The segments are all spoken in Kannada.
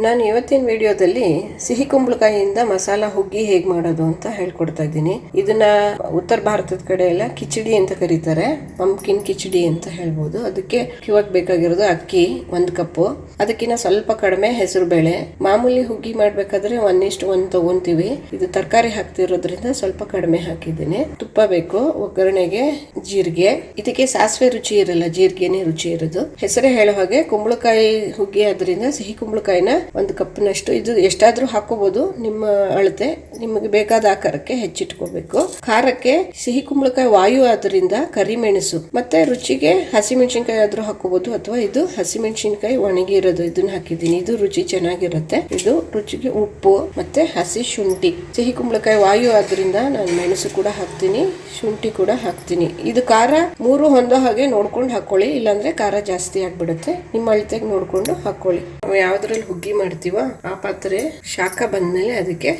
ನಾನು ಇವತ್ತಿನ ವಿಡಿಯೋದಲ್ಲಿ ಸಿಹಿ ಕುಂಬಳಕಾಯಿಯಿಂದ ಮಸಾಲ ಹುಗ್ಗಿ ಹೇಗೆ ಮಾಡೋದು ಅಂತ ಹೇಳ್ಕೊಡ್ತಾ ಇದ್ದೀನಿ. ಇದನ್ನ ಉತ್ತರ ಭಾರತದ ಕಡೆ ಎಲ್ಲ ಕಿಚಡಿ ಅಂತ ಕರೀತಾರೆ. ಪಂಪ್ಕಿನ್ ಕಿಚಡಿ ಅಂತ ಹೇಳ್ಬೋದು. ಅದಕ್ಕೆ ಇವಾಗ ಬೇಕಾಗಿರೋದು ಅಕ್ಕಿ ಒಂದು ಕಪ್ಪು. ಅದಕ್ಕಿಂತ ಸ್ವಲ್ಪ ಕಡಿಮೆ ಹೆಸರು ಬೇಳೆ. ಮಾಮೂಲಿ ಹುಗ್ಗಿ ಮಾಡ್ಬೇಕಾದ್ರೆ ಒನ್ ಒಂದ್ ತಗೊಂತೀವಿ. ಇದು ತರಕಾರಿ ಹಾಕ್ತಿರೋದ್ರಿಂದ ಸ್ವಲ್ಪ ಕಡಿಮೆ ಹಾಕಿದ್ದೀನಿ. ತುಪ್ಪ ಬೇಕು, ಒಗ್ಗರಣೆಗೆ ಜೀರಿಗೆ. ಇದಕ್ಕೆ ಸಾಸಿವೆ ರುಚಿ ಇರಲ್ಲ, ಜೀರಿಗೆನೇ ರುಚಿ ಇರೋದು. ಹೆಸರೇ ಹೇಳೋ ಹಾಗೆ ಕುಂಬಳಕಾಯಿ ಹುಗ್ಗಿ ಆದ್ರಿಂದ ಸಿಹಿ ಕುಂಬಳಕಾಯಿನ ಒಂದು ಕಪ್ನಷ್ಟು ಇದು ಎಷ್ಟಾದ್ರೂ ಹಾಕೋಬಹುದು ನಿಮ್ಮ ಅಳತೆ ನಿಮಗೆ ಬೇಕಾದ ಆಕಾರಕ್ಕೆ ಹೆಚ್ಚಿಟ್ಕೋಬೇಕು. ಖಾರಕ್ಕೆ ಸಿಹಿ ಕುಂಬಳಕಾಯಿ ವಾಯು ಆದ್ರಿಂದ ಕರಿಮೆಣಸು, ಮತ್ತೆ ರುಚಿಗೆ ಹಸಿಮೆಣಸಿನಕಾಯಿ ಆದ್ರೂ ಹಾಕೋಬಹುದು ಅಥವಾ ಇದು ಹಸಿಮೆಣಸಿನಕಾಯಿ ಒಣಗಿರೋದು ಇದನ್ನ ಹಾಕಿದ್ದೀನಿ. ಇದು ರುಚಿ ಚೆನ್ನಾಗಿರುತ್ತೆ. ಇದು ರುಚಿಗೆ ಉಪ್ಪು, ಮತ್ತೆ ಹಸಿ ಶುಂಠಿ. ಸಿಹಿ ಕುಂಬಳಕಾಯಿ ವಾಯು ಆದ್ರಿಂದ ನಾನು ಮೆಣಸು ಕೂಡ ಹಾಕ್ತೀನಿ, ಶುಂಠಿ ಕೂಡ ಹಾಕ್ತೀನಿ. ಇದು ಖಾರ ಮೂರು ಹೊಂದೋ ಹಾಗೆ ನೋಡ್ಕೊಂಡು ಹಾಕೊಳ್ಳಿ, ಇಲ್ಲಾಂದ್ರೆ ಖಾರ ಜಾಸ್ತಿ ಆಗ್ಬಿಡುತ್ತೆ. ನಿಮ್ಮ ಅಳತೆಗೆ ನೋಡ್ಕೊಂಡು ಹಾಕೊಳ್ಳಿ. ಯಾವ್ದ್ರಲ್ಲಿ ಹುಗ್ಗಿ ಮಾಡ್ತೀವೋ ಆ ಪಾತ್ರೆ ಶಾಖ ಬಂದ್ಮೇಲೆ ಅದಕ್ಕೆ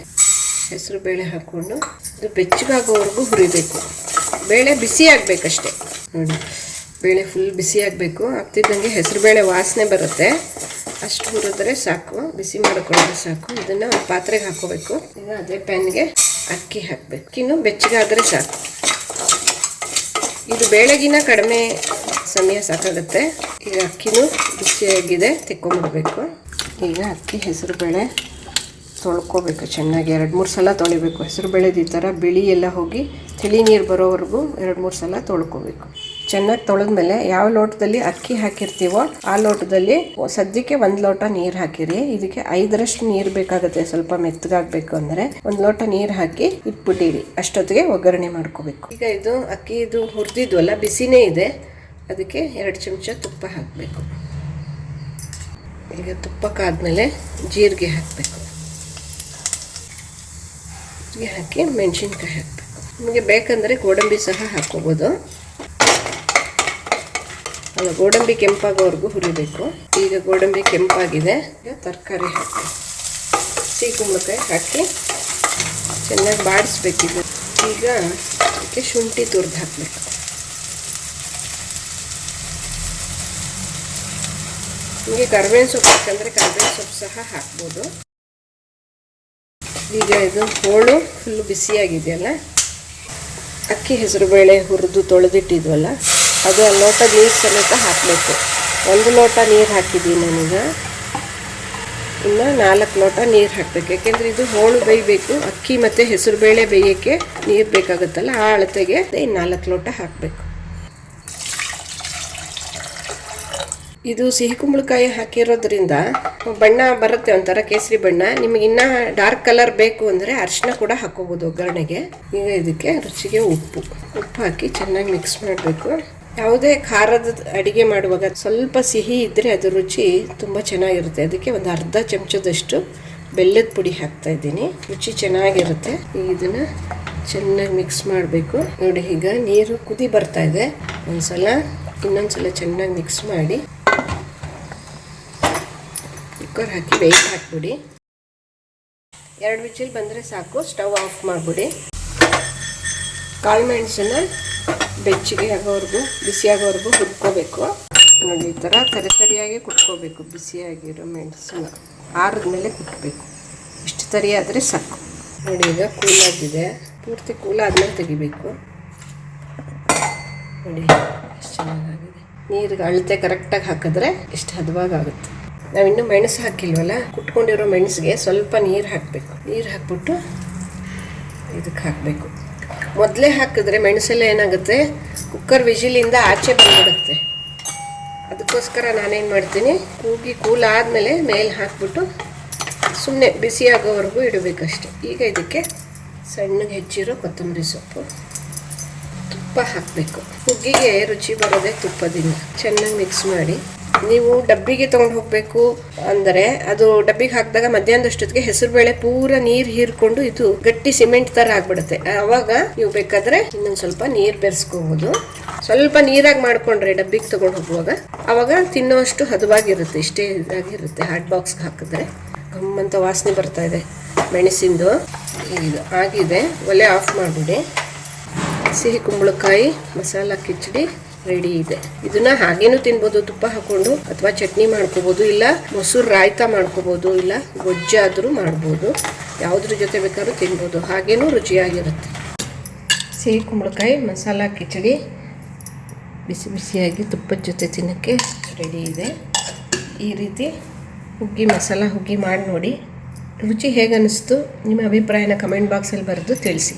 ಹೆಸರು ಬೇಳೆ ಹಾಕೊಂಡು ಅದು ಬೆಚ್ಚಗಾಗೋವರೆಗೂ ಹುರಿಬೇಕು. ಬೇಳೆ ಬಿಸಿ ಆಗ್ಬೇಕಷ್ಟೆ. ನೋಡಿ, ಬೇಳೆ ಫುಲ್ ಬಿಸಿ ಆಗಬೇಕು. ಆಗ್ತಿದ್ದಂಗೆ ಹೆಸರು ಬೇಳೆ ವಾಸನೆ ಬರುತ್ತೆ. ಅಷ್ಟು ಹುರಿದ್ರೆ ಸಾಕು. ಬಿಸಿ ಮಾಡಿಕೊಂಡ್ರೆ ಸಾಕು. ಇದನ್ನ ಪಾತ್ರೆಗೆ ಹಾಕೋಬೇಕು ಈಗ ಅದೇ ಪ್ಯಾನ್ಗೆ ಅಕ್ಕಿ ಹಾಕಬೇಕು. ಇನ್ನು ಬೆಚ್ಚಗಾದರೆ ಸಾಕು. ಇದು ಬೇಳೆಗಿನ ಕಡಿಮೆ ಸಮಯ ಸಾಕಾಗುತ್ತೆ. ಈಗ ಅಕ್ಕಿನೂ ಬಿಸಿಯಾಗಿದೆ. ತೆಕ್ಕೊಂಬಿಡ್ಬೇಕು. ಈಗ ಅಕ್ಕಿ ಹೆಸರು ಬೇಳೆ ತೊಳ್ಕೊಬೇಕು. ಚೆನ್ನಾಗಿ ಎರಡು, ಮೂರು ಸಲ ತೊಳಿಬೇಕು. ಹೆಸರು ಬೇಳೆದು ಈ ಥರ ಬಿಳಿ ಎಲ್ಲ ಹೋಗಿ ತಿಳಿ ನೀರು ಬರೋವರೆಗೂ ಎರಡು, ಮೂರು ಸಲ ತೊಳ್ಕೊಬೇಕು. ಚೆನ್ನಾಗಿ ತೊಳೆದ್ಮೇಲೆ ಯಾವ ಲೋಟದಲ್ಲಿ ಅಕ್ಕಿ ಹಾಕಿರ್ತೀವೋ ಆ ಲೋಟದಲ್ಲಿ ಸದ್ಯಕ್ಕೆ ಒಂದು ಲೋಟ ನೀರು ಹಾಕಿರಿ. ಇದಕ್ಕೆ ಐದರಷ್ಟು ನೀರು ಬೇಕಾಗುತ್ತೆ. ಸ್ವಲ್ಪ ಮೆತ್ತಗಾಗಬೇಕು ಅಂದರೆ ಒಂದು ಲೋಟ ನೀರು ಹಾಕಿ ಇಟ್ಬಿಟ್ಟಿರಿ. ಅಷ್ಟೊತ್ತಿಗೆ ಒಗ್ಗರಣೆ ಮಾಡ್ಕೋಬೇಕು. ಈಗ ಇದು ಅಕ್ಕಿ ಇದು ಹುರಿದಿದ್ವಲ್ಲ, ಬಿಸಿನೇ ಇದೆ. ಅದಕ್ಕೆ ಎರಡು ಚಮಚ ತುಪ್ಪ ಹಾಕಬೇಕು. ಈಗ ತುಪ್ಪಕ್ಕಾದ್ಮೇಲೆ ಜೀರಿಗೆ ಹಾಕಬೇಕು. ಜೀರಿಗೆ ಹಾಕಿ ಮೆಣಸಿನ್ಕಾಯಿ ಹಾಕಬೇಕು. ನಿಮಗೆ ಬೇಕಂದರೆ ಗೋಡಂಬಿ ಸಹ ಹಾಕ್ಕೋಬೋದು. ಅದು ಗೋಡಂಬಿ ಕೆಂಪಾಗೋವರೆಗೂ ಹುರಿಬೇಕು. ಈಗ ಗೋಡಂಬಿ ಕೆಂಪಾಗಿದೆ. ಈಗ ತರಕಾರಿ ಹಾಕಿ ಸಿಹಿ ಕುಂಬಳಕಾಯಿ ಹಾಕಿ ಚೆನ್ನಾಗಿ ಬಾಡಿಸ್ಬೇಕಿದೆ. ಈಗ ಅದಕ್ಕೆ ಶುಂಠಿ ತುರಿದು ಹಾಕಬೇಕು. ನಿಮಗೆ ಕರ್ಬೇವಿನ ಸೊಪ್ಪು ಹಾಕಂದ್ರೆ ಕರ್ಬೇವಿನ ಸೊಪ್ಪು ಸಹ ಹಾಕ್ಬೋದು. ಈಗ ಇದು ಹೋಳು ಫುಲ್ಲು ಬಿಸಿಯಾಗಿದೆಯಲ್ಲ? ಅಕ್ಕಿ ಹೆಸರುಬೇಳೆ ಹುರಿದು ತೊಳೆದಿಟ್ಟಿದ್ವಲ್ಲ, ಅದು ಆ ಲೋಟ ನೀರು ಸಮೇತ ಹಾಕಬೇಕು. ಒಂದು ಲೋಟ ನೀರು ಹಾಕಿದ್ದೀನಿ ನಾನೀಗ. ಇನ್ನು ನಾಲ್ಕು ಲೋಟ ನೀರು ಹಾಕಬೇಕು. ಯಾಕೆಂದರೆ ಇದು ಹೋಳು ಬೇಯಬೇಕು, ಅಕ್ಕಿ ಮತ್ತು ಹೆಸರುಬೇಳೆ ಬೇಯೋಕ್ಕೆ ನೀರು ಬೇಕಾಗುತ್ತಲ್ಲ, ಆ ಅಳತೆಗೆ ಇನ್ನು ನಾಲ್ಕು ಲೋಟ ಹಾಕಬೇಕು. ಇದು ಸಿಹಿ ಕುಂಬಳಕಾಯಿ ಹಾಕಿರೋದ್ರಿಂದ ಬಣ್ಣ ಬರುತ್ತೆ ಒಂಥರ ಕೇಸರಿ ಬಣ್ಣ. ನಿಮಗೆ ಇನ್ನ ಡಾರ್ಕ್ ಕಲರ್ ಬೇಕು ಅಂದರೆ ಅರಿಶಿನ ಕೂಡ ಹಾಕೋಬೋದು ಒಗ್ಗರಣೆಗೆ. ಈಗ ಇದಕ್ಕೆ ರುಚಿಗೆ ಉಪ್ಪು. ಉಪ್ಪು ಹಾಕಿ ಚೆನ್ನಾಗಿ ಮಿಕ್ಸ್ ಮಾಡಬೇಕು. ಯಾವುದೇ ಖಾರದ ಅಡಿಗೆ ಮಾಡುವಾಗ ಸ್ವಲ್ಪ ಸಿಹಿ ಇದ್ದರೆ ಅದು ರುಚಿ ತುಂಬ ಚೆನ್ನಾಗಿರುತ್ತೆ. ಅದಕ್ಕೆ ಒಂದು ಅರ್ಧ ಚಮಚದಷ್ಟು ಬೆಲ್ಲದ ಪುಡಿ ಹಾಕ್ತಾ ಇದ್ದೀನಿ. ರುಚಿ ಚೆನ್ನಾಗಿರುತ್ತೆ. ಇದನ್ನು ಚೆನ್ನಾಗಿ ಮಿಕ್ಸ್ ಮಾಡಬೇಕು. ನೋಡಿ, ಈಗ ನೀರು ಕುದಿ ಬರ್ತಾ ಇದೆ. ಒಂದ್ಸಲ, ಇನ್ನೊಂದ್ಸಲ ಚೆನ್ನಾಗಿ ಮಿಕ್ಸ್ ಮಾಡಿ ಕುಕ್ಕರ್ ಹಾಕಿ ಬೇಯ್ದು ಹಾಕ್ಬಿಡಿ. ಎರಡು ವಿಚಿಲ್ ಬಂದರೆ ಸಾಕು, ಸ್ಟವ್ ಆಫ್ ಮಾಡಿಬಿಡಿ. ಕಾಳು ಮೆಣಸನ್ನ ಬೆಚ್ಚಗೆ ಆಗೋವರೆಗೂ, ಬಿಸಿಯಾಗೋವರೆಗೂ ಹುರ್ಕೋಬೇಕು. ನೋಡಿ, ಈ ಥರ ತರಿ ತರಿಯಾಗಿ ಕುಟ್ಕೋಬೇಕು, ಬಿಸಿಯಾಗಿರೋ ಮೆಣಸನ್ನ. ಆರಿದ್ಮೇಲೆ ಕುಟ್ಬೇಕು. ಇಷ್ಟು ತರಿ ಆದರೆ ಸಾಕು. ನೋಡಿ, ಈಗ ಕೂಲಾಗಿದೆ ಪೂರ್ತಿ ಕೂಲಾದ್ಮೇಲೆ ತೆಗಿಬೇಕು. ನೋಡಿ, ಎಷ್ಟು ಚೆನ್ನಾಗಾಗಿದೆ. ನೀರಿಗೆ ಅಳತೆ ಕರೆಕ್ಟಾಗಿ ಹಾಕಿದ್ರೆ ಇಷ್ಟು ಹದವಾಗುತ್ತೆ ನಾವಿನ್ನೂ ಮೆಣಸು ಹಾಕಿಲ್ವಲ್ಲ? ಕುಟ್ಕೊಂಡಿರೋ ಮೆಣಸಿಗೆ ಸ್ವಲ್ಪ ನೀರು ಹಾಕಬೇಕು. ನೀರು ಹಾಕ್ಬಿಟ್ಟು ಇದಕ್ಕೆ ಹಾಕಬೇಕು. ಮೊದಲೇ ಹಾಕಿದ್ರೆ ಮೆಣಸೆಲ್ಲ ಏನಾಗುತ್ತೆ? ಕುಕ್ಕರ್ ವಿಜಿಲಿಂದ ಆಚೆ ಬಂದ್ಬಿಡುತ್ತೆ. ಅದಕ್ಕೋಸ್ಕರ ನಾನೇನು ಮಾಡ್ತೀನಿ? ಕೂಗಿ ಕೂಲ್ ಆದಮೇಲೆ ಮೇಲೆ ಹಾಕ್ಬಿಟ್ಟು ಸುಮ್ಮನೆ ಬಿಸಿ ಆಗೋವರೆಗೂ ಇಡಬೇಕಷ್ಟೆ. ಈಗ ಇದಕ್ಕೆ ಸಣ್ಣಗೆ ಹೆಚ್ಚಿರೋ ಕೊತ್ತಂಬರಿ ಸೊಪ್ಪು ತುಪ್ಪ ಹಾಕಬೇಕು. ಹುಗ್ಗಿಗೆ ರುಚಿ ಬರೋದೇ ತುಪ್ಪದಿಂದ. ಚೆನ್ನಾಗಿ ಮಿಕ್ಸ್ ಮಾಡಿ ನೀವು ಡಬ್ಬಿಗೆ ತಗೊಂಡು ಹೋಗಬೇಕು ಅಂದರೆ ಅದು ಡಬ್ಬಿಗೆ ಹಾಕಿದಾಗ ಮಧ್ಯಾಹ್ನದಷ್ಟೊತ್ತಿಗೆ ಹೆಸರುಬೇಳೆ ಪೂರ ನೀರು ಹೀರ್ಕೊಂಡು ಇದು ಗಟ್ಟಿ ಸಿಮೆಂಟ್ ಥರ ಆಗ್ಬಿಡುತ್ತೆ. ಆವಾಗ ನೀವು ಬೇಕಾದ್ರೆ ಇನ್ನೊಂದು ಸ್ವಲ್ಪ ನೀರು ಬೆರೆಸ್ಕೋಬೋದು. ಸ್ವಲ್ಪ ನೀರಾಗಿ ಮಾಡ್ಕೊಂಡ್ರೆ ಡಬ್ಬಿಗೆ ತಗೊಂಡು ಹೋಗುವಾಗ ಆವಾಗ ತಿನ್ನೋಷ್ಟು ಹದವಾಗಿರುತ್ತೆ, ಇಷ್ಟೇ ಇದಾಗಿರುತ್ತೆ. ಹಾಟ್ ಬಾಕ್ಸ್ಗೆ ಹಾಕಿದ್ರೆ ಗಮ್ಮಂತ ವಾಸನೆ ಬರ್ತಾ ಇದೆ. ಮೆಣಸಿಂದು ಇದು ಆಗಿದೆ. ಒಲೆ ಆಫ್ ಮಾಡಿಬಿಡಿ. ಸಿಹಿ ಕುಂಬಳಕಾಯಿ, ಮಸಾಲ, ಕಿಚಡಿ ರೆಡಿ ಇದೆ. ಇದನ್ನ ಹಾಗೇನೂ ತಿನ್ಬೋದು? ತುಪ್ಪ ಹಾಕೊಂಡು ಅಥವಾ ಚಟ್ನಿ ಮಾಡ್ಕೋಬಹುದು ಇಲ್ಲ ಮೊಸರು ರಾಯ್ತ ಮಾಡ್ಕೋಬಹುದು ಇಲ್ಲ ಗೊಜ್ಜಾದರೂ ಮಾಡ್ಬೋದು. ಯಾವುದ್ರ ಜೊತೆ ಬೇಕಾದ್ರೂ ತಿನ್ಬೋದು. ಹಾಗೇನೂ ರುಚಿಯಾಗಿರುತ್ತೆ. ಸಿಹಿ ಕುಂಬಳಕಾಯಿ, ಮಸಾಲ, ಕಿಚಡಿ, ಬಿಸಿ ಬಿಸಿಯಾಗಿ ತುಪ್ಪದ ಜೊತೆ ತಿನ್ನೋಕ್ಕೆ ರೆಡಿ ಇದೆ. ಈ ರೀತಿ ಹುಗ್ಗಿ, ಮಸಾಲ ಹುಗ್ಗಿ ಮಾಡಿ ನೋಡಿ. ರುಚಿ ಹೇಗನ್ನಿಸ್ತು? ನಿಮ್ಮ ಅಭಿಪ್ರಾಯನ ಕಮೆಂಟ್ ಬಾಕ್ಸಲ್ಲಿ ಬರೆದು ತಿಳಿಸಿ.